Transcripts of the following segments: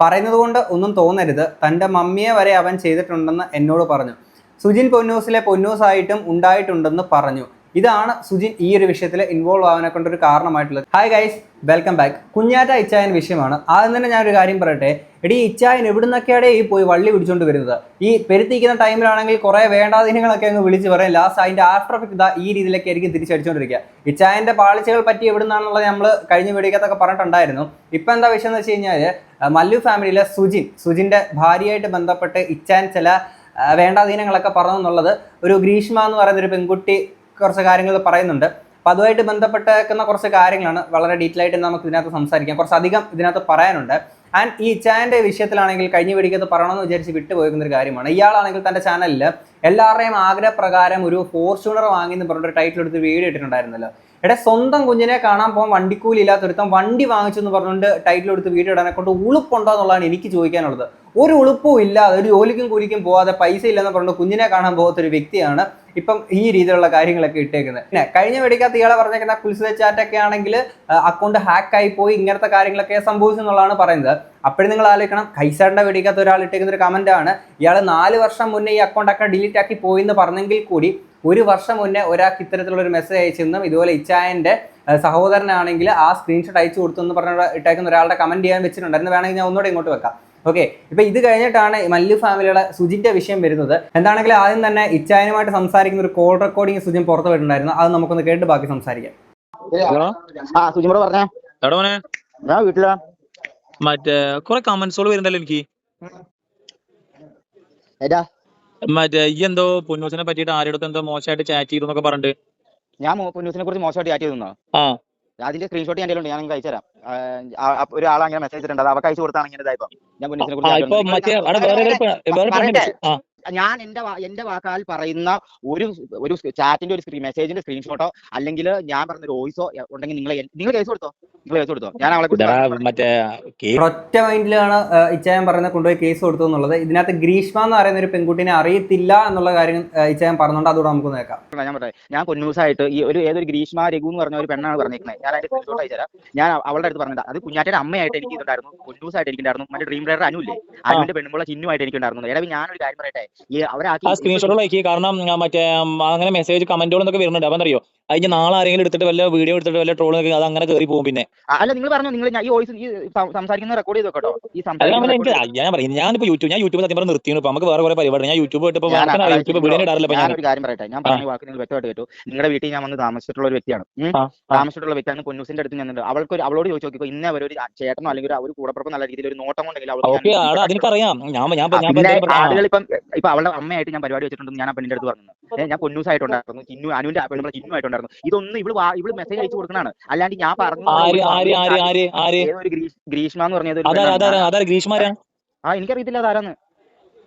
പറയുന്നത് കൊണ്ട് ഒന്നും തോന്നരുത്. തന്റെ മമ്മിയെ വരെ അവൻ ചെയ്തിട്ടുണ്ടെന്ന് എന്നോട് പറഞ്ഞു. സുജിൻ പൊന്നൂസിലെ പൊന്നൂസായിട്ടും ഉണ്ടായിട്ടുണ്ടെന്ന് പറഞ്ഞു. ഇതാണ് സുജിൻ ഈ ഒരു വിഷയത്തിൽ ഇൻവോൾവ് ആവാനെ കൊണ്ടൊരു കാരണമായിട്ടുള്ളത്. Hi guys welcome back Kunjatta Ichayan വിഷയമാണ്. ആദ്യം തന്നെ ഞാനൊരു കാര്യം പറയട്ടെ? എടി ഇച്ചായൻ എവിടുന്നൊക്കെയാണ് ഈ പോയി വള്ളി പിടിച്ചുകൊണ്ട് വരുന്നത്? ഈ പെരുത്തിക്കുന്ന ടൈമിലാണെങ്കിൽ കുറേ വേണ്ടാധീനങ്ങളൊക്കെ അങ്ങ് വിളിച്ച് പറയും. ലാസ്റ്റ് അതിന്റെ ആഫ്റ്റർ എഫക്ട് ഇതാ ഈ രീതിയിലൊക്കെ ആയിരിക്കും തിരിച്ചടിച്ചുകൊണ്ടിരിക്കുക ഇച്ചായന്റെ പാളിച്ചകൾ പറ്റി എവിടുന്നാണെന്നുള്ളത് നമ്മൾ കഴിഞ്ഞ വീഡിയോക്കത്തൊക്കെ പറഞ്ഞിട്ടുണ്ടായിരുന്നു. ഇപ്പൊ എന്താ വിഷയം എന്ന് വെച്ച് കഴിഞ്ഞാൽ മല്ലു ഫാമിലിയിലെ സുജിൻ സുജിന്റെ ഭാര്യയായിട്ട് ബന്ധപ്പെട്ട് ഇച്ചാൻ ചില വേണ്ടാധീനങ്ങളൊക്കെ പറഞ്ഞു എന്നുള്ളത് ഒരു ഗ്രീഷ്മ എന്ന് പറയുന്ന ഒരു പെൺകുട്ടി കുറച്ച് കാര്യങ്ങൾ പറയുന്നുണ്ട്. അപ്പോൾ അതുമായിട്ട് ബന്ധപ്പെട്ടേക്കുന്ന കുറച്ച് കാര്യങ്ങളാണ് വളരെ ഡീറ്റെയിൽ ആയിട്ട് നമുക്ക് ഇതിനകത്ത് സംസാരിക്കാം. കുറച്ച് അധികം ഇതിനകത്ത് പറയാനുണ്ട്. ആൻഡ് ഈ ഇച്ചായന്റെ വിഷയത്തിലാണെങ്കിൽ കഴിഞ്ഞ വീടിക്കത്ത് പറയണമെന്ന് വിചാരിച്ച് വിട്ടുപോയിരിക്കുന്ന ഒരു കാര്യമാണ്. ഇയാളാണെങ്കിൽ തന്റെ ചാനലിൽ എല്ലാവരുടെയും ആഗ്രഹപ്രകാരം ഒരു ഫോർച്യൂണർ വാങ്ങി എന്ന് പറഞ്ഞിട്ട് ടൈറ്റിൽ എടുത്ത് വീഡിയോ ഇട്ടിട്ടുണ്ടായിരുന്നല്ലോ. എടെ സ്വന്തം കുഞ്ഞിനെ കാണാൻ പോകാൻ വണ്ടിക്കൂലി ഇല്ലാത്തൊരുത്തം വണ്ടി വാങ്ങിച്ചു എന്ന് പറഞ്ഞുകൊണ്ട് ടൈറ്റിൽ എടുത്ത് വീഡിയോ ഇടാനെ കൊണ്ട് ഉളുപ്പുണ്ടോ എന്നുള്ളതാണ് എനിക്ക് ചോദിക്കാനുള്ളത്. ഒരു ഉളുപ്പും ഇല്ലാതെ ഒരു ജോലിക്കും കൂലിക്കും പോകാതെ പൈസ ഇല്ലെന്ന് പറഞ്ഞുകൊണ്ട് കുഞ്ഞിനെ കാണാൻ പോകാത്ത ഒരു വ്യക്തിയാണ് ഇപ്പം ഈ രീതിയിലുള്ള കാര്യങ്ങളൊക്കെ ഇട്ടേക്കുന്നത്. പിന്നെ കഴിഞ്ഞ വെടിക്കകത്ത് ഇയാളെ പറഞ്ഞേക്കുന്ന കുൽസിത ചാറ്റൊക്കെ ആണെങ്കിൽ അക്കൗണ്ട് ഹാക്കായി പോയി ഇങ്ങനത്തെ കാര്യങ്ങളൊക്കെ സംഭവിച്ചു എന്നുള്ളതാണ് പറയുന്നത്. അപ്പോഴും നിങ്ങൾ ആലോചിക്കണം കൈസാറിന്റെ വെടിക്കകത്ത് ഒരാൾ ഇട്ടേക്കുന്ന ഒരു കമന്റ് ആണ്. ഇയാൾ നാല് വർഷം മുന്നേ ഈ അക്കൗണ്ട് ഒക്കെ ഡിലീറ്റ് ആക്കി പോയി എന്ന് പറഞ്ഞെങ്കിൽ കൂടി ഒരു വർഷം മുന്നേ ഒരാൾക്ക് ഇത്തരത്തിലുള്ള ഒരു മെസ്സേജ് അയച്ചെന്നും ഇതുപോലെ ഇച്ചായന്റെ ഏഹ്, സഹോദരനാണെങ്കിൽ ആ സ്ക്രീൻഷോട്ട് അയച്ചു കൊടുത്തു എന്ന് പറഞ്ഞ ഇട്ടേക്കുന്ന ഒരാളുടെ കമന്റ് ചെയ്യാൻ വെച്ചിട്ടുണ്ടായിരുന്നു. വേണമെങ്കിൽ ഞാൻ ഒന്നുകൂടെ ഇങ്ങോട്ട് വെക്കാം. ഓക്കെ ഇപ്പൊ ഇത് കഴിഞ്ഞിട്ടാണ് മല്ലു ഫാമിലിയുടെ സുജിന്റെ വിഷയം വരുന്നത്. എന്താണെങ്കിൽ ആദ്യം തന്നെ ഇച്ചായനുമായിട്ട് സംസാരിക്കുന്ന ഒരു കോൾ റെക്കോർഡിംഗ് സുജിൻ പുറത്തു വിട്ടിട്ടുണ്ടായിരുന്നു. അത് നമുക്കൊന്ന് കേട്ട് ബാക്കി സംസാരിക്കാം. ആ പറഞ്ഞേ. ഞാൻ വീട്ടിലാ. മറ്റേ കുറെ കമന്റ്സുകൾ വരുന്നല്ലോ എനിക്ക്. മറ്റേ ഈ എന്തോ പൊന്നൂസിനെ പറ്റിയിട്ട് ആരുടെ എന്തോ മോശമായിട്ട് ചാറ്റ് ചെയ്തു എന്നൊക്കെ പറഞ്ഞിട്ട്. ഞാൻ പൊന്നൂസിനെ കുറിച്ച് മോശമായിട്ട് ചാറ്റ് ചെയ്തു ആ. അതിന്റെ സ്ക്രീൻഷോട്ട് ഞാൻ ഉണ്ട് ഞാൻ നിങ്ങൾക്ക് അയച്ചുതരാം ആ അങ്ങനെ മെസ്സേജ് ഇട്ടിട്ടുണ്ട് അത് അവർക്ക് അയച്ചു കൊടുത്താണ് ഇങ്ങനെ ഇതായപ്പോ. ഞാൻ പൊന്നൂസിനെ ആ. ഞാൻ എന്റെ വാ- എന്റെ വാക്കാൽ പറയുന്ന ഒരു ഒരു ചാറ്റിന്റെ ഒരു സ്ക്രീൻ മെസ്സേജിന്റെ സ്ക്രീൻഷോട്ടോ അല്ലെങ്കിൽ ഞാൻ പറഞ്ഞ ഒരു വോയിസോ ഉണ്ടെങ്കിൽ നിങ്ങൾ നിങ്ങൾ കേസ് കൊടുത്തോ? നിങ്ങൾ കേസ് കൊടുത്തോ? ഞാൻ അവളെ മറ്റേ ഒറ്റ മൈൻഡിലാണ് ഇച്ചായൻ പറയുന്നത് കൊണ്ടുപോയി കേസ് കൊടുത്തു എന്നുള്ളത്. ഇതിനകത്ത് ഗ്രീഷ്മ എന്ന് പറയുന്ന ഒരു പെൺകുട്ടിനെ അറിയത്തില്ല എന്നുള്ള കാര്യം ഇച്ചായം ഇച്ചായൻ പറഞ്ഞുകൊണ്ട് അതുകൂടെ നമുക്ക് നോക്കാം. ഞാൻ പറയാം ഞാൻ പൊന്നൂസായിട്ട് ഈ ഒരു ഏതൊരു ഗ്രീഷ്മ രഘു എന്ന് പറഞ്ഞ ഒരു പെണ്ണാണ് പറഞ്ഞിരിക്കുന്നത് ഞാൻ അതിന്റെ സ്ക്രീൻഷോട്ട് അയച്ചുതരാം ഞാൻ അവ- അവളുടെ അടുത്ത് പറഞ്ഞത്. അത് കുഞ്ഞാറ്റയുടെ അമ്മയായിട്ട് എനിക്ക് ഇതുണ്ടായിരുന്നു. പൊന്നൂസായിട്ട് എനിക്കുണ്ടായിരുന്നു. മറ്റേ ഡ്രീം ഡ്രൈവർ അനുല്ലേ അനുവിന്റെ പെണ്ണുമ്പോൾ ചിഹ്നമായിട്ട് എനിക്ക് ഉണ്ടായിരുന്നു ഞാനൊരു കാര്യം പറയട്ടെ. ആ സ്ക്രീൻഷോട്ടുകൾ അയക്കി കാരണം ഞാൻ മറ്റേ അങ്ങനെ മെസ്സേജ് കമന്റുകളൊക്കെ വരുന്നുണ്ട്. അപ്പം അറിയോ അതിന് നാളെ ആരെങ്കിലും എടുത്തിട്ട് വല്ല വീഡിയോ എടുത്തിട്ട് വല്ല ട്രോൾ അത് അങ്ങനെ കയറി പോകും പിന്നെ. അല്ല നിങ്ങൾ പറഞ്ഞു നിങ്ങൾ ഈ വോയിസ് ഈ സംസാരിക്കുന്ന റെക്കോർഡ് ചെയ്ത് വെക്കട്ടോ. ഈ ഞാൻ പറയും ഞാനിപ്പോ യൂട്യൂബ് ഞാൻ യൂട്യൂബ് സത്യം പറഞ്ഞ നിർത്തിയാണ് നമുക്ക് വേറെ കുറെ പരിപാടി ഞാൻ യൂട്യൂബ് ഇട്ട് ഇപ്പൊ ഞാൻ യൂട്യൂബ്? വീഡിയോ ഇടാറില്ല ഞാൻ ഒരു കാര്യം പറയട്ടെ. ഞാൻ പറഞ്ഞ വാക്ക് നിങ്ങൾ വ്യക്തമായിട്ട് കേട്ടു. നിങ്ങളുടെ വീട്ടിൽ ഞാൻ വന്ന് താമസിച്ചിട്ടുള്ള ഒരു വ്യക്തിയാണ്. താമസിച്ചിട്ടുള്ള വ്യക്തിയാണ് പൊന്നൂസിന്റെ അടുത്ത് ഞാൻ അവൾക്ക് അവളോട് ചോദിച്ചു നോക്കിയപ്പോ ഇന്നേ അവർ ഒരു ചേട്ടനോ അല്ലെങ്കിൽ ഒരു- കൂടപ്പുറപ്പ് നല്ല രീതിയിൽ ഒരു നോട്ടം ഉണ്ടെങ്കിൽ. ആളുകൾ ഇപ്പം ഇപ്പൊ അവളുടെ അമ്മയായിട്ട് ഞാൻ പരിപാടി വെച്ചിട്ടുണ്ടെന്ന് ഞാൻ ആ പെണ്ണിന്റെ അടുത്ത് പറഞ്ഞു ഞാൻ പൊന്നൂസ് ആയിട്ടുണ്ടായിരുന്നു ചിന്നു അനുവിന്റെ പെണ്ണു ചിന്നു ആയിട്ടുണ്ടായിരുന്നു. ഇതൊന്നും ഇവൾ ഇവൾ മെസ്സേജ് അയച്ചു കൊടുക്കണാണ് അല്ലാണ്ട് ഞാൻ പറഞ്ഞു ഗ്രീഷ്മ എന്ന് പറഞ്ഞത് ആ എനിക്കറിയത്തില്ല അതാരാന്ന്.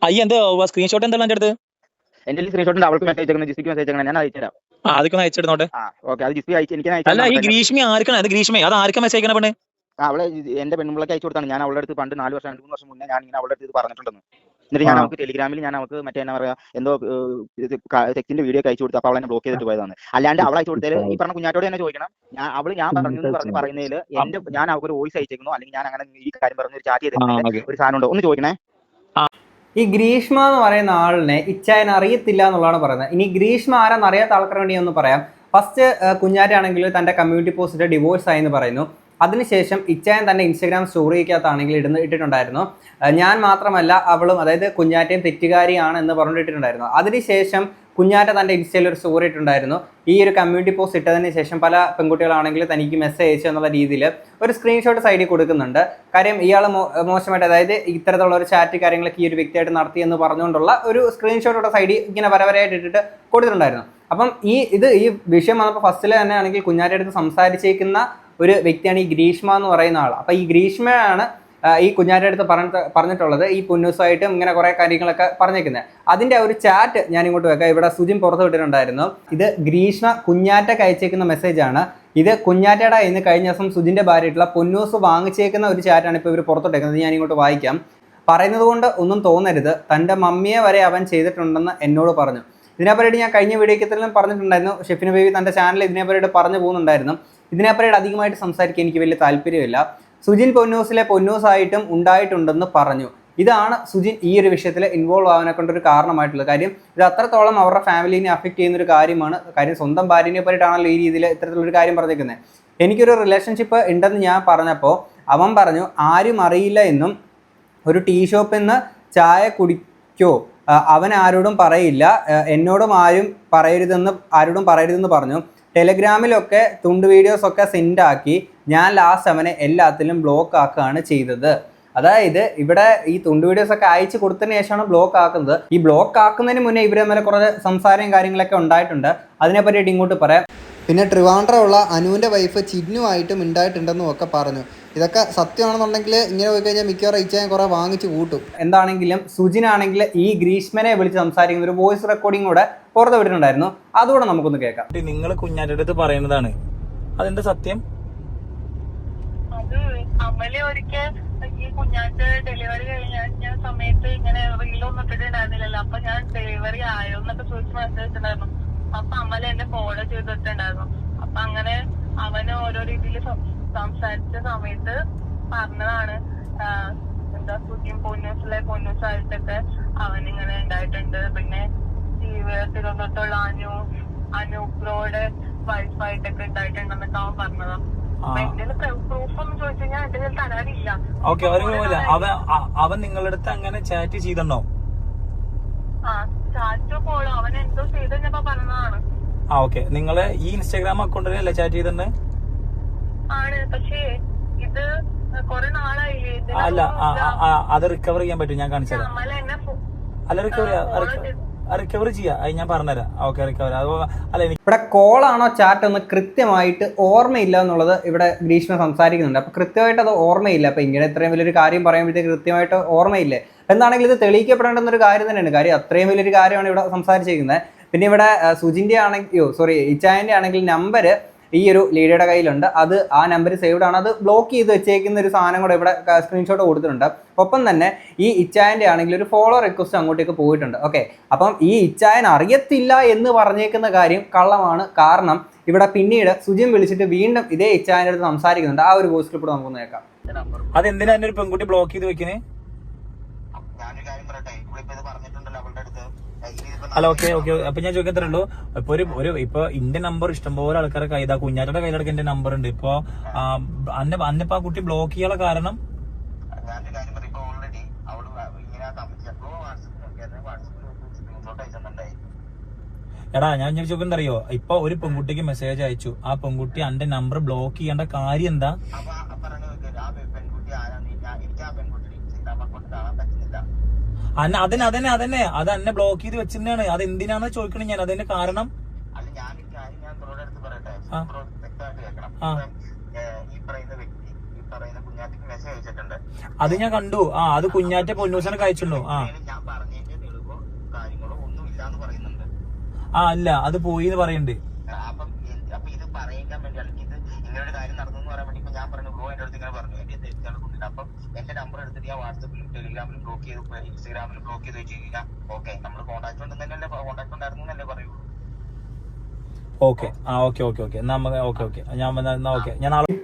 അയ്യ എന്തോ സ്ക്രീൻഷോട്ട് എന്റെ അടുത്ത്? എന്റെ സ്ക്രീൻഷോട്ട് ഉണ്ട്. അവൾക്ക് മെസ്സേജ് അയച്ചേക്കുന്നത് ജിസ്റ്റിക്ക് മെസ്സേജ് അയച്ചേക്കണം. ഞാൻ അയച്ചുതരാം. ആ അതൊക്കെ ഒന്ന് അയച്ചിടുന്നോട്ടെ. ആ ഓക്കെ അത് ജിസ്റ്റി അയച്ചു എനിക്ക് അല്ല ഈ അയച്ചു ഗ്രീഷ്മി ആർക്കാണ്? അത് ഗ്രീഷ്മ. അത് ആർക്കാ മെസ്സേജ് അയക്കണ പെണ്ണ്? അവളെ എന്റെ പെണ്ണുമ്പിളക്ക് അയച്ചു കൊടുത്താണ്. ഞാൻ അവളുടെ അടുത്ത് പണ്ട് നാല് വർഷം രണ്ട് മൂന്ന് വർഷം മുന്നേ ഞാൻ ഇങ്ങനെ അവളുടെ അടുത്ത് പറഞ്ഞിട്ടുണ്ടെന്ന്. എന്നിട്ട് ഞാൻ. അവൾക്ക് ടെലിഗ്രാമിൽ ഞാൻ അവൾക്ക് മറ്റേ എന്നാ പറയാ എന്തോ സെക്സിന്റെ വീഡിയോ അയച്ചു കൊടുത്തു അപ്പൊ അവളെ ബ്ലോക്ക് ചെയ്തിട്ട് പോയതാണ്. അല്ലാണ്ട് അവൾ അയച്ചു കൊടുത്തത് ഈ പറഞ്ഞ കുഞ്ഞാറ്റോട് തന്നെ ചോദിക്കണം. ഞാൻ അവൾ ഞാൻ പറഞ്ഞു പറഞ്ഞ് പറയുന്നതിൽ എന്റെ ഞാൻ അവൾക്ക് ഒരു വോയിസ് അയച്ചേക്കുന്നു. അല്ലെങ്കിൽ ഞാൻ അങ്ങനെ ഈ കാര്യം പറഞ്ഞു ഒരു ചാറ്റ് ചെയ്തിട്ടുണ്ട്. ഒരു സാധനം ഉണ്ടോ? ഒന്ന് ചോദിക്കണേ. ഈ ഗ്രീഷ്മ എന്ന് പറയുന്ന ആളിനെ ഇച്ചായൻ അറിയത്തില്ല എന്നുള്ളതാണ് പറയുന്നത്. ഇനി ഗ്രീഷ്മ ആരാന്ന് അറിയാത്ത ആൾക്കാർ വേണ്ടി ഒന്ന് പറയാം. ഫസ്റ്റ് കുഞ്ഞാറ്റാണെങ്കിൽ തന്റെ കമ്മ്യൂണിറ്റി പോസ്റ്റിന്റെ ഡിവോഴ്സ് ആയി എന്ന് പറയുന്നു. അതിനുശേഷം ഇച്ചായൻ തന്നെ ഇൻസ്റ്റാഗ്രാം സ്റ്റോറിക്കകത്താണെങ്കിൽ ഇടുന്ന ഇട്ടിട്ടുണ്ടായിരുന്നു. ഞാൻ മാത്രമല്ല അവളും അതായത് കുഞ്ഞാറ്റയും തെറ്റുകാരിയാണ് എന്ന് പറഞ്ഞിട്ടുണ്ടായിരുന്നു അതിനുശേഷം കുഞ്ഞാറ്റ തന്റെ ഇൻസ്റ്റയിൽ ഒരു സ്റ്റോറി ഇട്ടുണ്ടായിരുന്നു ഈ ഒരു കമ്മ്യൂണിറ്റി പോസ്റ്റ് ഇട്ടതിന് ശേഷം പല പെൺകുട്ടികളാണെങ്കിൽ തനിക്ക് മെസ്സേജ് അയച്ചു എന്നുള്ള രീതിയിൽ ഒരു സ്ക്രീൻഷോട്ട് സൈഡിൽ കൊടുക്കുന്നുണ്ട്. കാര്യം ഇയാൾ മോശമായിട്ട് അതായത് ഇത്തരത്തിലുള്ള ഒരു ചാറ്റ് കാര്യങ്ങളൊക്കെ ഈ ഒരു വ്യക്തിയായിട്ട് നടത്തി എന്ന് പറഞ്ഞുകൊണ്ടുള്ള ഒരു സ്ക്രീൻഷോട്ടോടെ സൈഡിൽ ഇങ്ങനെ വരവരായിട്ട് ഇട്ടിട്ട് കൊടുത്തിട്ടുണ്ടായിരുന്നു. അപ്പം ഈ ഇത് ഈ വിഷയം വന്നപ്പോൾ ഫസ്റ്റിൽ തന്നെ ആണെങ്കിൽ കുഞ്ഞാറ്റടുത്ത് സംസാരിച്ചേക്കുന്ന ഒരു വ്യക്തിയാണ് ഈ ഗ്രീഷ്മ എന്ന് പറയുന്ന ആൾ അപ്പം ഈ ഗ്രീഷ്മയാണ് ഈ കുഞ്ഞാറ്റ അടുത്ത് പറഞ്ഞ പറഞ്ഞിട്ടുള്ളത്. ഈ പുന്നൂസായിട്ടും ഇങ്ങനെ കുറേ കാര്യങ്ങളൊക്കെ പറഞ്ഞേക്കുന്നത് അതിന്റെ ഒരു ചാറ്റ് ഞാൻ ഇങ്ങോട്ട് വെക്കാം. ഇവിടെ സുജിൻ പുറത്ത് വിട്ടിട്ടുണ്ടായിരുന്നു. ഇത് ഗ്രീഷ്മ കുഞ്ഞാറ്റക്ക് അയച്ചേക്കുന്ന മെസ്സേജ് ആണ്. ഇത് കുഞ്ഞാറ്റയുടെ ഇന്ന് കഴിഞ്ഞ ദിവസം സുജിന്റെ ഭാര്യയായിട്ടുള്ള പൊന്നൂസ് വാങ്ങിച്ചേക്കുന്ന ഒരു ചാറ്റാണ് ഇപ്പോൾ ഇവർ പുറത്തോട്ടേക്കുന്നത് ഞാൻ ഇങ്ങോട്ട് വായിക്കാം. പറയുന്നത് കൊണ്ട് ഒന്നും തോന്നരുത്. തന്റെ മമ്മിയെ വരെ അവൻ ചെയ്തിട്ടുണ്ടെന്ന് എന്നോട് പറഞ്ഞു. ഇതിനെപ്പറ്റി ഞാൻ കഴിഞ്ഞ വീഡിയോക്കത്തിലും പറഞ്ഞിട്ടുണ്ടായിരുന്നു. ഷെഫിന് ബേബി തന്റെ ചാനൽ ഇതിനെപ്പറ്റി പറഞ്ഞു പോകുന്നുണ്ടായിരുന്നു. ഇതിനെപ്പറ്റിയിട്ട് അധികമായിട്ട് സംസാരിക്കാൻ എനിക്ക് വലിയ താല്പര്യമില്ല. സുജിൻ പൊന്നൂസിലെ പൊന്നൂസായിട്ടും ഉണ്ടായിട്ടുണ്ടെന്ന് പറഞ്ഞു. ഇതാണ് സുജിൻ ഈ ഒരു വിഷയത്തിൽ ഇൻവോൾവ് ആവാനെ കൊണ്ടൊരു കാരണമായിട്ടുള്ള കാര്യം ഇത് അത്രത്തോളം അവരുടെ ഫാമിലിനെ അഫക്റ്റ് ചെയ്യുന്ന ഒരു കാര്യമാണ്. കാര്യം സ്വന്തം ഭാര്യനെ പറ്റിയിട്ടാണല്ലോ ഈ രീതിയിൽ ഇത്തരത്തിലൊരു കാര്യം പറഞ്ഞേക്കുന്നത് എനിക്കൊരു റിലേഷൻഷിപ്പ് ഉണ്ടെന്ന് ഞാൻ പറഞ്ഞപ്പോൾ അവൻ പറഞ്ഞു ആരും അറിയില്ല എന്നും ഒരു ടീ ഷോപ്പിൽ നിന്ന് ചായ കുടിക്കോ. അവൻ ആരോടും പറയില്ല. എന്നോടും ആരും പറയരുതെന്ന് ആരോടും പറയരുതെന്ന് പറഞ്ഞു. ടെലഗ്രാമിലൊക്കെ തുണ്ട് വീഡിയോസ് ഒക്കെ സെൻഡ് ആക്കി ഞാൻ ലാസ്റ്റ് അവനെ എല്ലാത്തിലും ബ്ലോക്ക് ആക്കുകയാണ് ചെയ്തത്. അതായത് ഇവിടെ ഈ തുണ്ട് വീഡിയോസ് ഒക്കെ അയച്ചു കൊടുത്തതിന് ശേഷമാണ് ബ്ലോക്ക് ആക്കുന്നത്. ഈ ബ്ലോക്ക് ആക്കുന്നതിന് മുന്നേ ഇവരെ മേലെ കുറേ സംസാരവും കാര്യങ്ങളൊക്കെ ഉണ്ടായിട്ടുണ്ട്. അതിനെ പറ്റിയിട്ട് ഇങ്ങോട്ട് പറയാം. പിന്നെ ട്രിവാൻഡ്രമുള്ള അനുവിന്റെ വൈഫ് ചിന്നു ആയിട്ടും ഉണ്ടായിട്ടുണ്ടെന്നും ഒക്കെ പറഞ്ഞു. ഇതൊക്കെ സത്യമാണെന്നുണ്ടെങ്കിൽ ഇങ്ങനെ പോയി കഴിഞ്ഞാൽ മിക്കവാറും ഇച്ചയും കുറേ വാങ്ങിച്ച് കൂട്ടും. എന്താണെങ്കിലും സുജിനാണെങ്കിൽ ഈ ഗ്രീഷ്മനെ വിളിച്ച് സംസാരിക്കുന്ന ഒരു വോയിസ് റെക്കോർഡിംഗ് കൂടെ പുറത്ത് വിട്ടിട്ടുണ്ടായിരുന്നു അതുകൂടെ നമുക്കൊന്ന് കേൾക്കാം. നിങ്ങൾ അടുത്ത് പറയുന്നതാണ്. അതെന്താ സത്യം? അത് അമൽ ഒരിക്കൽ ഈ കുഞ്ഞാറ്റ് ഡെലിവറി കഴിഞ്ഞ സമയത്ത് ഇങ്ങനെ റീലൊന്നും ഇട്ടിട്ടുണ്ടായിരുന്നില്ലല്ലോ അപ്പൊ ഞാൻ ഡെലിവറി ആയോ എന്നൊക്കെ ചോദിച്ച് മനസ്സിലായിട്ടുണ്ടായിരുന്നു. അപ്പൊ അമല എന്നെ ഫോളോ ചെയ്തിട്ടുണ്ടായിരുന്നു. അപ്പൊ അങ്ങനെ അവന് ഓരോ രീതിയിൽ സംസാരിച്ച സമയത്ത് പറഞ്ഞതാണ് എന്താ സുഖ്യം പൊന്നൂസിലെ പൊന്നൂസായിട്ടൊക്കെ അവൻ ഇങ്ങനെ ഉണ്ടായിട്ടുണ്ട്. പിന്നെ തൊട്ടുള്ള അനു അനുപ്രോയുടെ വൈഫായിട്ടൊക്കെ ഉണ്ടായിട്ടുണ്ടെന്നൊക്കെ അവൻ പറഞ്ഞതാ. ഓക്കെ ഒരു കുഴപ്പമില്ല അവൻ അവൻ നിങ്ങളുടെ അടുത്ത് അങ്ങനെ ചാറ്റ് ചെയ്തിട്ടുണ്ടോ? ആ ചാറ്റ് പോളോ അവൻ എന്തോ ചെയ്ത് കഴിഞ്ഞപ്പോ പറഞ്ഞതാണ്. ആ ഓക്കെ. നിങ്ങൾ ഈ ഇൻസ്റ്റാഗ്രാം അക്കൗണ്ടിലല്ലേ ചാറ്റ് ചെയ്തിട്ടുണ്ട്? ആണ് പക്ഷേ ഇത് കൊറേ നാളായില്ലേ ഇതിന് അല്ല അത് റിക്കവർ ചെയ്യാൻ പറ്റും. ഞാൻ കാണിച്ചത്. അല്ല റിക്കവർ റിക്കവർ ചെയ്യാം. അത് ഞാൻ പറഞ്ഞുതരാം. ഓക്കെ റിക്കവർ അത് അല്ല എനിക്ക് ഇവിടെ കോളാണോ ചാറ്റ് എന്ന് കൃത്യമായിട്ട് ഓർമ്മയില്ല എന്നുള്ളത് ഇവിടെ ഗ്രീഷ്മ സംസാരിക്കുന്നുണ്ട്. അപ്പോൾ കൃത്യമായിട്ട് അത് ഓർമ്മയില്ല. അപ്പോൾ ഇങ്ങനെ ഇത്രയും വലിയൊരു കാര്യം പറയുമ്പോഴത്തേക്ക് കൃത്യമായിട്ട് ഓർമ്മയില്ലേ? എന്താണെങ്കിൽ ഇത് തെളിയിക്കപ്പെടേണ്ടുന്ന ഒരു കാര്യം തന്നെയാണ്. കാര്യം അത്രയും വലിയൊരു കാര്യമാണ് ഇവിടെ സംസാരിച്ചിരിക്കുന്നത്. പിന്നെ ഇവിടെ സുജിന്റെ ആണെങ്കിൽ സോറി ഇച്ചായന്റെ ആണെങ്കിൽ നമ്പർ ഈ ഒരു ലേഡിയുടെ കയ്യിലുണ്ട്. അത് ആ നമ്പർ സേവ്ഡ് ആണ്. അത് ബ്ലോക്ക് ചെയ്ത് വെച്ചേക്കുന്ന ഒരു സാധനം കൂടെ ഇവിടെ സ്ക്രീൻഷോട്ട് കൊടുത്തിട്ടുണ്ട്. ഒപ്പം തന്നെ ഈ ഇച്ചായന്റെ ആണെങ്കിൽ ഒരു ഫോളോ റിക്വസ്റ്റ് അങ്ങോട്ടേക്ക് പോയിട്ടുണ്ട്. ഓക്കെ അപ്പം ഈ ഇച്ചായൻ അറിയത്തില്ല എന്ന് പറഞ്ഞേക്കുന്ന കാര്യം കള്ളമാണ്. കാരണം ഇവിടെ പിന്നീട് സുജിം വിളിച്ചിട്ട് വീണ്ടും ഇതേ ഇച്ചായന്റെ അടുത്ത് സംസാരിക്കുന്നുണ്ട്. ആ ഒരു വോയിസ് ക്ലിപ്പ് നമുക്ക് നോക്കാം അതെന്തിനാ ഒരു പെൺകുട്ടി ബ്ലോക്ക് ചെയ്ത് വെക്കണേ ഞാനൊരു കാര്യം പറയട്ടെ ഇവളിപ്പോ ഇത് പറഞ്ഞിട്ടുണ്ടല്ലോ അവളുടെ അടുത്ത് ഇതിപ്പോ അല്ല ഓക്കെ ഓക്കെ അപ്പൊ ഞാൻ ചോദിക്കത്തേ ഉള്ളൂ. ഇപ്പൊ ഒരു ഒരു ഇപ്പൊ ഇന്റെ നമ്പർ ഇഷ്ടംപോലെ ആൾക്കാരെ കൈ ഇതാ കുഞ്ഞാറ്റയുടെ കയ്യിലടക്കം എന്റെ നമ്പർ ഉണ്ട്. ഇപ്പൊ അന്നെ അന്നിപ്പോ ആ കുട്ടി ബ്ലോക്ക് ചെയ്യാനുള്ള കാരണം? എടാ ഞാൻ ഞാൻ ചോദിക്കുന്നത് അറിയോ? ഇപ്പൊ ഒരു പെൺകുട്ടിക്ക് മെസ്സേജ് അയച്ചു. ആ പെൺകുട്ടി അന്റെ നമ്പർ ബ്ലോക്ക് ചെയ്യേണ്ട കാര്യം എന്താ അപ്പൊ ആ പറഞ്ഞ നോക്ക് ആ പെ- പെൺകുട്ടി ആരാന്ന് ഞാൻ എനിക്ക് ആ പെൺകുട്ടിയുടെ ഇൻസ്റ്റാഗ്രാം അക്കൗണ്ട് കാണാൻ പറ്റുന്നില്ല അന്ന അതന്നെ അതന്നെ അതന്നെ. അത് എന്നെ ബ്ലോക്ക് ചെയ്ത് വെച്ചിട്ടാണ് അത് എന്തിനാന്ന് ചോദിക്കണേ ഞാൻ? അതിന്റെ കാരണം? അത് ഞാൻ കണ്ടു. ആ അത് കുഞ്ഞാറ്റ പൊന്നൂസനൊക്കെ അയച്ചിട്ടുണ്ടോ? ആ. ആ അല്ല. അത് പോയി എന്ന് പറയുന്നുണ്ട് ഇങ്ങനെ ഒരു കാര്യം നടന്നു പറയാൻ വേണ്ടി ഞാൻ പറഞ്ഞു ബ്രോ എന്റെ അടുത്ത് ഇങ്ങനെ പറഞ്ഞു. എന്റെ അപ്പം എന്റെ നമ്പർ എടുത്തിട്ട് ഞാൻ വാട്സപ്പിലും ടെലിഗ്രാമിലും ബ്ലോക്ക് ചെയ്ത് ഇൻസ്റ്റാഗ്രാമിൽ ബ്ലോക്ക് ചെയ്ത് വെച്ച് കഴിഞ്ഞാൽ ഓക്കെ നമ്മൾ കോൺടാക്ട് ഉണ്ടെന്നല്ലേ കോൺടാക്ട് ഉണ്ടായിരുന്നു എന്നല്ലേ പറയൂ? ഓക്കെ ആ ഓക്കെ ഓക്കെ ഓക്കെ എന്നാ ഓക്കെ ഓക്കെ ഞാൻ ഓക്കെ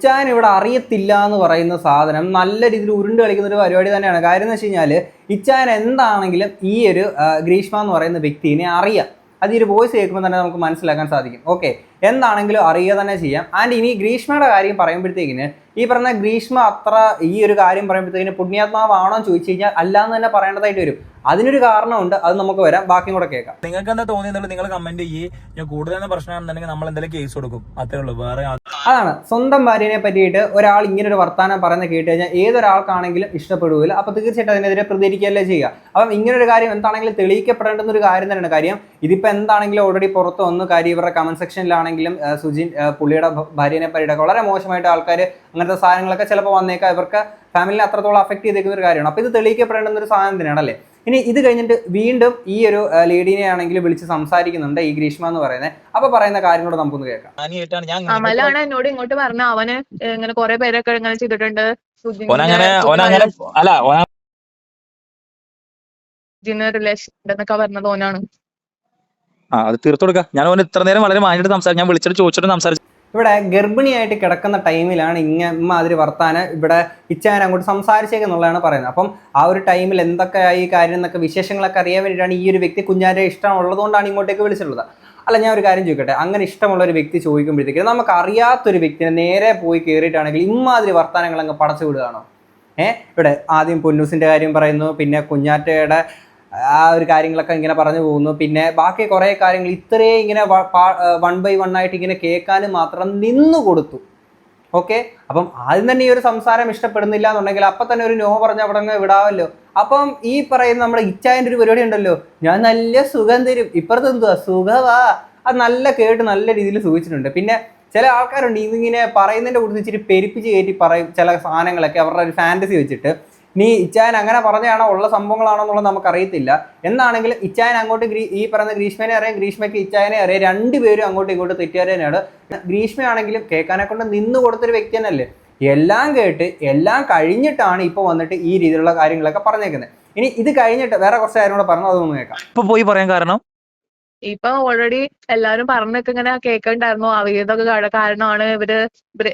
ഞാൻ ഇവിടെ അറിയത്തില്ല എന്ന് പറയുന്ന സാധനം നല്ല രീതിയിൽ ഉരുണ്ട് കളിക്കുന്ന ഒരു പരിപാടി തന്നെയാണ്. കാര്യം എന്ന് വെച്ച് കഴിഞ്ഞാൽ ഇച്ചാൻ എന്താണെങ്കിലും ഈ ഒരു ഗ്രീഷ്മ എന്ന് പറയുന്ന വ്യക്തിനെ അറിയാം. അത് ഈ ഒരു വോയിസ് കേൾക്കുമ്പോൾ തന്നെ നമുക്ക് മനസ്സിലാക്കാൻ സാധിക്കും. ഓക്കെ എന്താണെങ്കിലും അറിയുക തന്നെ ചെയ്യാം. ആൻഡ് ഇനി ഗ്രീഷ്മയുടെ കാര്യം പറയുമ്പോഴത്തേക്കിന് ഈ പറഞ്ഞ ഗ്രീഷ്മ അത്ര ഈ ഒരു കാര്യം പറയുമ്പോഴത്തേക്കിന് പുണ്യാത്മാവാണോ ചോദിച്ചു കഴിഞ്ഞാൽ അല്ലാന്ന് തന്നെ പറയേണ്ടതായിട്ട് വരും. അതിനൊരു കാരണമുണ്ട് അത് നമുക്ക് വരാം. ബാക്കിയും കൂടെ കേൾക്കാം. നിങ്ങൾക്ക് എന്താ തോന്നിയെന്നുള്ളത് നിങ്ങൾ കമന്റ് ചെയ്യേ. ഞാൻ കൂടുതൽ പ്രശ്നമാണെന്നുണ്ടെങ്കിൽ നമ്മൾ എന്തെങ്കിലും കേസ് കൊടുക്കും. അത്രേ ഉള്ളൂ. വേറെ അതാണ്. സ്വന്തം ഭാര്യനെ പറ്റിയിട്ട് ഒരാൾ ഇങ്ങനെ ഒരു വർത്താനം പറയുന്നത് കേട്ട് കഴിഞ്ഞാൽ ഏതൊരാൾക്കാണെങ്കിലും ഇഷ്ടപ്പെടുകയില്ല അപ്പോൾ തീർച്ചയായിട്ടും അതിനെതിരെ പ്രതികരിക്കുകയല്ലേ ചെയ്യുക. അപ്പം ഇങ്ങനൊരു കാര്യം എന്താണെങ്കിലും തെളിയിക്കപ്പെടേണ്ടുന്ന ഒരു കാര്യം തന്നെയാണ്. കാര്യം ഇതിപ്പോ എന്താണെങ്കിലും ഓൾറെഡി പുറത്ത് വന്നു. കാര്യം ഇവരുടെ കമന്റ് സെക്ഷനിലാണെങ്കിലും സുജിൻ പുള്ളിയുടെ ഭാര്യനെ പറ്റിയിട്ട് വളരെ മോശമായിട്ട് ആൾക്കാർ അങ്ങനത്തെ സാധനങ്ങളൊക്കെ ചിലപ്പോൾ വന്നേക്കാം. ഇവർക്ക് ഫാമിലിനെ അത്രത്തോളം അഫക്ട് ചെയ്തേക്കുന്ന ഒരു കാര്യമാണ്. അപ്പോൾ ഇത് തെളിയിക്കപ്പെടേണ്ടുന്ന ഒരു സാധനം തന്നെയാണ് അല്ലേ? ഇനി ഇത് കഴിഞ്ഞിട്ട് വീണ്ടും ഈ ഒരു ലേഡീനെ ആണെങ്കിൽ വിളിച്ച് സംസാരിക്കുന്നുണ്ട് ഈ ഗ്രീഷ്മ എന്ന് പറയുന്നത്. അപ്പൊ പറയുന്ന കാര്യങ്ങളോട് നമുക്കൊന്ന് കേൾക്കാം. അമലാണ് എന്നോട് ഇങ്ങോട്ട് പറഞ്ഞ അവന് ഇങ്ങനെ കുറെ പേരൊക്കെ ഇങ്ങനെ ചെയ്തിട്ടുണ്ട്. റിലേഷൻ ഉണ്ടെന്നൊക്കെ പറഞ്ഞത് ഓനാണ്. ആ അത് തീർത്തു കൊടുക്കാം. ഞാൻ ഓന് ഇത്ര നേരം വളരെ മാന്യമായിട്ട് സംസാരിച്ചു. ഞാൻ വിളിച്ചിട്ട് ചോദിച്ചിട്ട് സംസാരിച്ചു. ഇവിടെ ഗർഭിണിയായിട്ട് കിടക്കുന്ന ടൈമിലാണ് ഇമ്മാതിരി വർത്താനം ഇവിടെ ഇച്ചാൻ അങ്ങോട്ട് സംസാരിച്ചേക്കെന്നുള്ളതാണ് പറയുന്നത്. അപ്പം ആ ഒരു ടൈമിൽ എന്തൊക്കെ ഈ കാര്യം എന്നൊക്കെ വിശേഷങ്ങളൊക്കെ അറിയാൻ വേണ്ടിയിട്ടാണ് ഈ ഒരു വ്യക്തി കുഞ്ഞാന്റെ ഇഷ്ടമുള്ളതുകൊണ്ടാണ് ഇങ്ങോട്ടേക്ക് വിളിച്ചിട്ടുള്ളത്. അല്ല ഞാൻ ഒരു കാര്യം ചോദിക്കട്ടെ? അങ്ങനെ ഇഷ്ടമുള്ള ഒരു വ്യക്തി ചോദിക്കുമ്പോഴത്തേക്ക് നമുക്ക് അറിയാത്തൊരു വ്യക്തിനെ നേരെ പോയി കയറിയിട്ടാണെങ്കിൽ ഇമ്മാതിരി വർത്തമാനങ്ങൾ അങ്ങ് പടച്ചു വിടുകയാണോ? ഏഹ് ഇവിടെ ആദ്യം പൊന്നൂസിന്റെ കാര്യം പറയുന്നു പിന്നെ കുഞ്ഞാറ്റയുടെ ആ ഒരു കാര്യങ്ങളൊക്കെ ഇങ്ങനെ പറഞ്ഞു പോകുന്നു. പിന്നെ ബാക്കി കുറേ കാര്യങ്ങൾ ഇത്രയും ഇങ്ങനെ വൺ ബൈ വൺ ആയിട്ട് ഇങ്ങനെ കേൾക്കാനും മാത്രം നിന്നു കൊടുത്തു. ഓക്കെ അപ്പം ആദ്യം തന്നെ ഈ ഒരു സംസാരം ഇഷ്ടപ്പെടുന്നില്ല എന്നുണ്ടെങ്കിൽ അപ്പം തന്നെ ഒരു നോ പറഞ്ഞ അവിടെ വിടാമല്ലോ. അപ്പം ഈ പറയുന്ന നമ്മുടെ ഇച്ചായന്റെ ഒരു പരിപാടി ഉണ്ടല്ലോ. ഞാൻ നല്ല സുഖം തരും. ഇപ്പുറത്ത് എന്തുവാ? സുഖവാ. അത് നല്ല കേട്ട് നല്ല രീതിയിൽ സുഖിച്ചിട്ടുണ്ട് പിന്നെ ചില ആൾക്കാരുണ്ട് ഇതിങ്ങനെ പറയുന്നതിന്റെ കൂടുതൽ ഇച്ചിരി പെരുപ്പിച്ച് കയറ്റി പറയും ചില സാധനങ്ങളൊക്കെ അവരുടെ ഒരു ഫാന്റസി വെച്ചിട്ട്. നീ ഇച്ചായൻ അങ്ങനെ പറഞ്ഞാണോ ഉള്ള സംഭവങ്ങളാണോ എന്നുള്ളത് നമുക്കറിയത്തില്ല. എന്നാണെങ്കിലും ഇച്ചായൻ അങ്ങോട്ട് ഗ്രീ ഈ പറയുന്ന ഗ്രീഷ്മനെ അറിയാം. ഗ്രീഷ്മയ്ക്ക് ഇച്ചായനെ അറിയാം. രണ്ടുപേരും അങ്ങോട്ടും ഇങ്ങോട്ട് തെറ്റുകാരനാണ് ഗ്രീഷ്മയാണെങ്കിലും കേൾക്കാനെ കൊണ്ട് നിന്ന് കൊടുത്തൊരു വ്യക്തി തന്നെയല്ലേ എല്ലാം കേട്ട് എല്ലാം കഴിഞ്ഞിട്ടാണ് ഇപ്പോൾ വന്നിട്ട് ഈ രീതിയിലുള്ള കാര്യങ്ങളൊക്കെ പറഞ്ഞേക്കുന്നത്. ഇനി ഇത് കഴിഞ്ഞിട്ട് വേറെ കുറച്ച് കാര്യം കൂടെ പറഞ്ഞു അതൊന്ന് കേൾക്കാം. ഇപ്പൊ പോയി പറയാൻ കാരണം? ഇപ്പൊ ഓൾറെഡി എല്ലാരും പറഞ്ഞൊക്കെ ഇങ്ങനെ കേൾക്കണ്ടായിരുന്നു. അവയതൊക്കെ കാരണമാണ് ഇവർ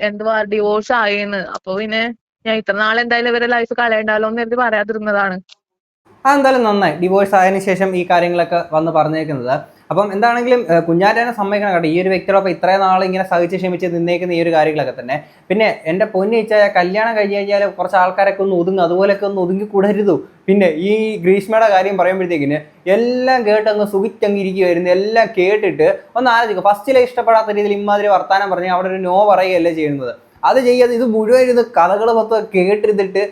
എന്തുവാ ഡിവോഴ്സ് ആയെന്ന്. അപ്പൊ പിന്നെ ഞാൻ ഇത്ര നാൾ എന്തായാലും ഇവരെ ലൈഫ് കളയണ്ടാലോ എന്ന് കരുതി പറയാതിരുന്നതാണ്. അതെന്തായാലും നന്നായി. ഡിവോഴ്സ് ആയതിനു ശേഷം ഈ കാര്യങ്ങളൊക്കെ വന്ന് പറഞ്ഞേക്കുന്നത്. അപ്പം എന്താണെങ്കിലും കുഞ്ഞാറ്റേനെ സമ്മതിക്കണം കേട്ടോ. ഈ ഒരു വ്യക്തിയോടൊപ്പം ഇത്രയും നാൾ ഇങ്ങനെ സഹിച്ച് ക്ഷമിച്ച് നിന്നേക്കുന്ന ഈ ഒരു കാര്യങ്ങളൊക്കെ തന്നെ. പിന്നെ എന്റെ പൊന്നിച്ചാൽ കല്യാണം കഴിഞ്ഞ് കഴിഞ്ഞാൽ കുറച്ച് ആൾക്കാരൊക്കെ ഒന്ന് ഒതുങ്ങും. അതുപോലെയൊക്കെ ഒന്ന് ഒതുങ്ങി കൂടരുത്. പിന്നെ ഈ ഗ്രീഷ്മയുടെ കാര്യം പറയുമ്പോഴത്തേക്കിന് എല്ലാം കേട്ടങ്ങ് സുഖിച്ചങ്ങ് ഇരിക്കുമായിരുന്നു എല്ലാം കേട്ടിട്ട് ഒന്ന് ആലോചിക്കുക ഫസ്റ്റിലെ ഇഷ്ടപ്പെടാത്ത രീതിയിൽ ഇമാതിരി വർത്താനം പറഞ്ഞ് അവിടെ ഒരു നോ പറയുകയല്ലേ ചെയ്യുന്നത്. അത് ചെയ്യാതെ ഇത് മുഴുവൻ ഇരുന്ന് കഥകൾ മൊത്തം കേട്ടിരുന്നിട്ട്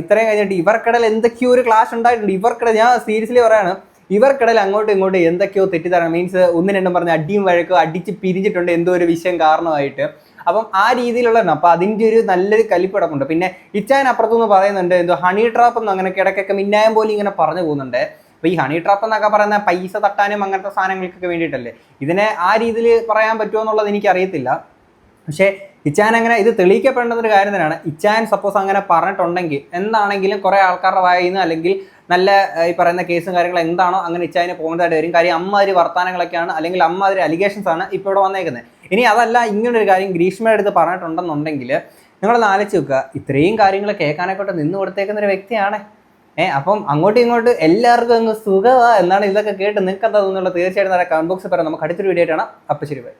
ഇത്രയും കഴിഞ്ഞിട്ട് ഇവർക്കിടയിൽ എന്തൊക്കെയോ ഒരു ക്ലാഷ് ഉണ്ടായിട്ടുണ്ട്. ഇവർക്കിടയിൽ ഞാൻ സീരിയസ്ലി പറയാണ് ഇവർക്കിടയിൽ അങ്ങോട്ടും ഇങ്ങോട്ടും എന്തൊക്കെയോ തെറ്റിദ്ധാരണ മീൻസ് ഒന്നും രണ്ടും പറഞ്ഞ് അടിയും വഴക്കോ അടിച്ച് പിരിഞ്ഞിട്ടുണ്ട് എന്തോ ഒരു വിഷയം കാരണമായിട്ട്. അപ്പം ആ രീതിയിലുള്ള അപ്പം അതിന്റെ ഒരു നല്ലൊരു കലിപ്പിടമുണ്ട് പിന്നെ ഇച്ചാൻ അപ്പുറത്തുനിന്ന് പറയുന്നുണ്ട് എന്തോ ഹണി ട്രാപ്പ് എന്ന് അങ്ങനെ കിടക്കൊക്കെ മിന്നായം പോലെ ഇങ്ങനെ പറഞ്ഞു പോകുന്നുണ്ട്. അപ്പോൾ ഈ ഹണി ട്രാപ്പ് എന്നൊക്കെ പറയുന്ന പൈസ തട്ടാനും അങ്ങനത്തെ സാധനങ്ങൾക്കൊക്കെ വേണ്ടിയിട്ടല്ലേ? ഇതിനെ ആ രീതിയിൽ പറയാൻ പറ്റുമോ എന്നുള്ളത് എനിക്കറിയത്തില്ല. പക്ഷേ ഇച്ചാൻ അങ്ങനെ ഇത് തെളിയിക്കപ്പെടേണ്ട ഒരു കാര്യം തന്നെയാണ്. ഇച്ചാൻ സപ്പോസ് അങ്ങനെ പറഞ്ഞിട്ടുണ്ടെങ്കിൽ എന്താണെങ്കിലും കുറേ ആൾക്കാരുടെ വായിന്ന് അല്ലെങ്കിൽ നല്ല ഈ പറയുന്ന കേസും കാര്യങ്ങളും എന്താണോ അങ്ങനെ ഇച്ചായന് പോകേണ്ടതായിട്ട് വരും. കാര്യം അമ്മാതിരി വർത്തമാനങ്ങളൊക്കെയാണ് അല്ലെങ്കിൽ അമ്മാതിരി അലിഗേഷൻസ് ആണ് ഇപ്പോൾ ഇവിടെ വന്നേക്കുന്നത്. ഇനി അതല്ല ഇങ്ങനൊരു കാര്യം ഗ്രീഷ്മയുടെ അടുത്ത് പറഞ്ഞിട്ടുണ്ടെന്നുണ്ടെങ്കിൽ നിങ്ങളൊന്ന് ആലോചിച്ച് നോക്കുക. ഇത്രയും കാര്യങ്ങൾ കേൾക്കാനൊക്കെ നിന്ന് കൊടുത്തേക്കുന്ന ഒരു വ്യക്തിയാണ്. ഏഹ് അപ്പം അങ്ങോട്ടും ഇങ്ങോട്ടും എല്ലാവർക്കും അങ്ങ് സുഖമാ എന്നാണ് ഇതൊക്കെ കേട്ട് നിൽക്കുന്നത് എന്താ തീർച്ചയായിട്ടും തീർച്ചയായിട്ടും കമന്റ് ബോക്സിൽ പറയാം. നമുക്ക് അടുത്തൊരു വീഡിയോ ആയിട്ടാണ് അപ്പം ശരി.